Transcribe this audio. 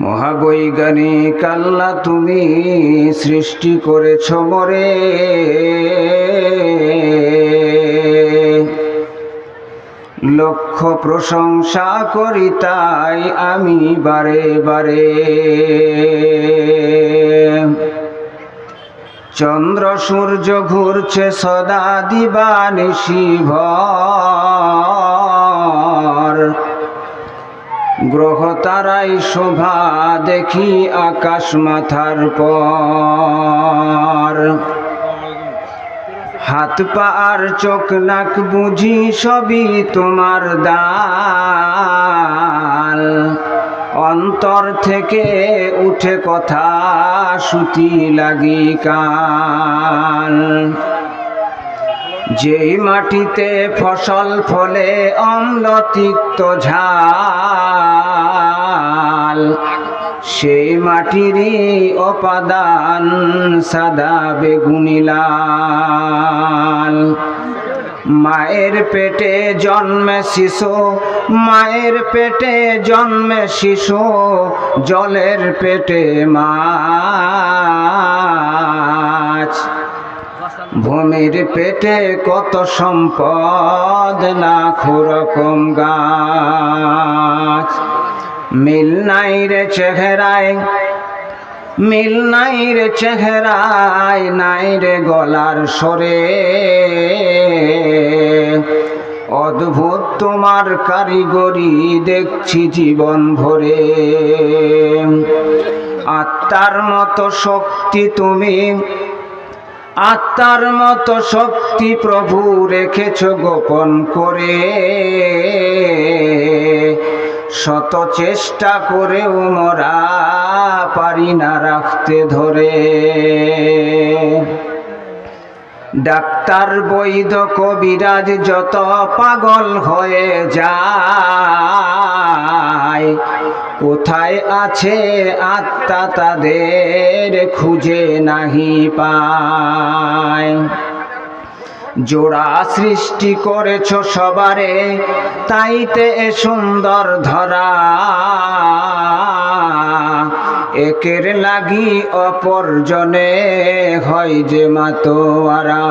মহাবৈজ্ঞানিক আল্লাহ তুমি সৃষ্টি করেছ মরে। লক্ষ প্রশংসা করি তাই আমি বারে বারে। চন্দ্র সূর্য ঘুরছে সদা দিবানিশি ভর। তারাই শোভা দেখি আকাশ মাথার পর। হাত পা আর চোখ নাক বুঝি সবই তোমার দাল। অন্তর থেকে উঠে কথা সুতি লাগি কাল। যেই মাটিতে ফসল ফলে অম্ল ঝাল সেই মাটিরই অপাদান সাদা বেগুনি লাল। মায়ের পেটে জন্মে শিশু, মায়ের পেটে জন্মে শিশু, জলের পেটে মাছ। ভূমির পেটে কত সম্পদ, লাখো রকম গাছ। মিল নাই রে চেহারায়, মিল নাই রে চেহারায়, নাই রে গলার সরে অদ্ভুত তোমার কারিগরি দেখছি জীবন ভরে। আত্মার মতো শক্তি তুমি, আত্মার মতো শক্তি প্রভু রেখেছ গোপন করে। শত চেষ্টা করেও মোরা পারি না রাখতে ধরে। ডাক্তার, বৈধ কবিরাজ যত পাগল হয়ে যায়, কোথায় আছে আত্মা তাদের খুঁজে নাহি পায়। জোড়া সৃষ্টি করেছ সবারে তাইতে এ সুন্দর ধরা। একের লাগি অপরজনে হয় যে মাতোয়ারা।